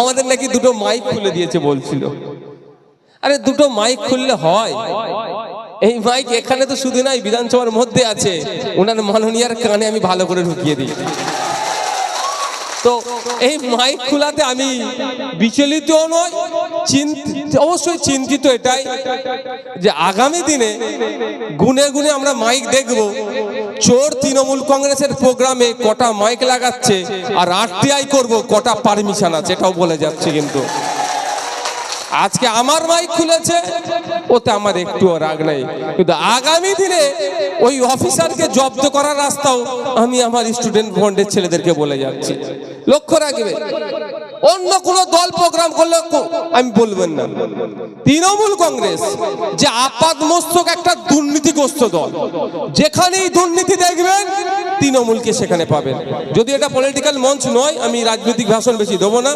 আমাদের নাকি দুটো মাইক খুলে দিয়েছে বলছিল। আরে দুটো মাইক খুললে হয়। এই মাইক এখানে তো শুধু নাই বিধানসভার মধ্যে আছে। ওনার মাননীয়ার কানে আমি ভালো করে ঢুকিয়ে দিই। তো এই মাইক খোলাতে আমি বিচলিত নয় অবশ্যই চিন্তিত এটাই যে আগামী দিনে গুনে গুনে আমরা মাইক দেখব। চোর তৃণমূল কংগ্রেসের প্রোগ্রামে কটা মাইক লাগাচ্ছে আর আরটিআই করব, কটা পারমিশন আছে এটাও বলে যাচ্ছে কিন্তু। আজকে আমার মাইক খুলেছে, ওতে আমার একটুও রাগ নেই। কিন্তু আগামী দিনে ওই অফিসারকে জব্দ করার রাস্তাও আমি আমার স্টুডেন্ট বন্ডের ছেলেদেরকে বলে যাচ্ছি। লক্ষ্য রাখবে, অন্য কোন দল প্রোগ্রাম করলে আমি বলবেন না। তৃণমূল কংগ্রেস যে আপাত মস্তক একটা দুর্নীতিগ্রস্ত দল, যেখানেই দুর্নীতি দেখবেন, তৃণমূলকে সেখানে পাবেন। যদি এটা পলিটিক্যাল মঞ্চ নয়, আমি রাজনৈতিক ভাষণ বেশি দেবো না।